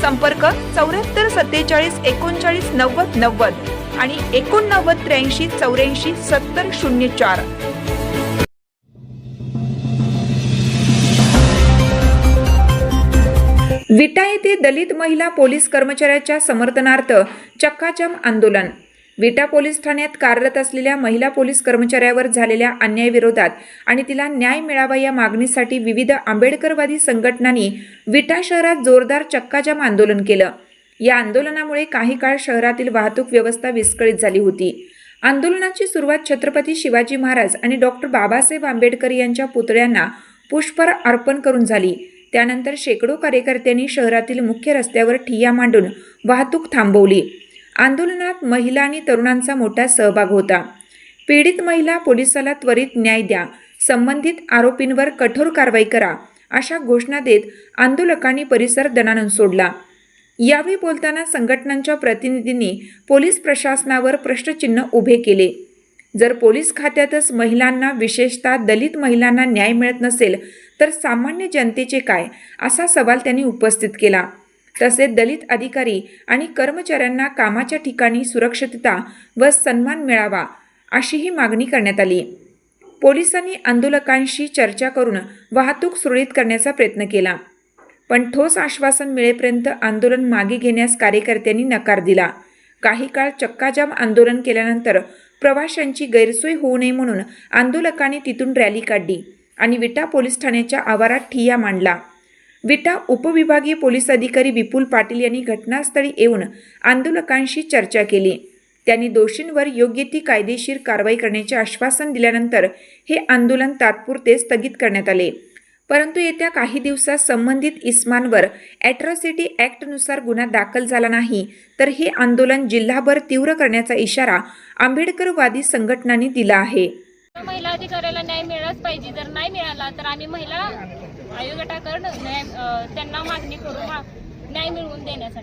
संपर्क चौऱ्याहत्तर सत्तेचाळीस एकोणचाळीस नव्वद नव्वद आणि एकोणनव्वद त्र्याऐंशी चौऱ्याऐंशी सत्तर शून्य चार. विटा येथे दलित महिला पोलीस कर्मचाऱ्याच्या समर्थनार्थ चक्काचम आंदोलन. विटा पोलीस ठाण्यात कार्यरत असलेल्या महिला पोलीस कर्मचाऱ्यावर झालेल्या अन्यायाविरोधात आणि तिला न्याय मिळावा या मागणीसाठी विविध आंबेडकरवादी संघटनांनी विटा शहरात जोरदार चक्काजाम आंदोलन केलं. या आंदोलनामुळे काही काळ शहरातील वाहतूक व्यवस्था विस्कळीत झाली होती. आंदोलनाची सुरुवात छत्रपती शिवाजी महाराज आणि डॉक्टर बाबासाहेब आंबेडकर यांच्या पुतळ्यांना पुष्पहार अर्पण करून झाली. त्यानंतर शेकडो कार्यकर्त्यांनी शहरातील मुख्य रस्त्यावर ठिय्या मांडून वाहतूक थांबवली. आंदोलनात महिला आणि तरुणांचा मोठा सहभाग होता. पीडित महिला पोलिसाला त्वरित न्याय द्या. संबंधित आरोपींवर कठोर कारवाई करा अशा घोषणा देत आंदोलकांनी परिसर दणानून सोडला. यावेळी बोलताना संघटनांच्या प्रतिनिधींनी पोलीस प्रशासनावर प्रश्नचिन्ह उभे केले. जर पोलीस खात्यातच महिलांना विशेषतः दलित महिलांना न्याय मिळत नसेल तर सामान्य जनतेचे काय? असा सवाल त्यांनी उपस्थित केला. तसेच दलित अधिकारी आणि कर्मचाऱ्यांना कामाच्या ठिकाणी सुरक्षितता व सन्मान मिळावा अशीही मागणी करण्यात आली. पोलिसांनी आंदोलकांशी चर्चा करून वाहतूक सुरळीत करण्याचा प्रयत्न केला. पण ठोस आश्वासन मिळेपर्यंत आंदोलन मागे घेण्यास कार्यकर्त्यांनी नकार दिला. काही काळ चक्काजाम आंदोलन केल्यानंतर प्रवाशांची गैरसोय होऊ नये म्हणून आंदोलकांनी तिथून रॅली काढली आणि विटा पोलीस ठाण्याच्या आवारात ठिय्या मांडला. विटा उपविभागीय पोलीस अधिकारी विपुल पाटील यांनी घटनास्थळी येऊन आंदोलकांशी चर्चा केली. त्यांनी दोषींवर योग्य ती कायदेशीर कारवाई करण्याचे आश्वासन दिल्यानंतर हे आंदोलन तात्पुरते स्थगित करण्यात आले. परंतु येत्या काही दिवसात संबंधित इस्मांवर ॲट्रॉसिटी ॲक्टनुसार गुन्हा दाखल झाला नाही तर हे आंदोलन जिल्हाभर तीव्र करण्याचा इशारा आंबेडकरवादी संघटनांनी दिला आहे. महिला अधिकाऱ्याला न्याय मिळालाच पाहिजे. जर नाही मिळाला तर आम्ही महिला आयोगाकडे न्याय त्यांना मागणी करू न्याय मिळवून देण्यासाठी.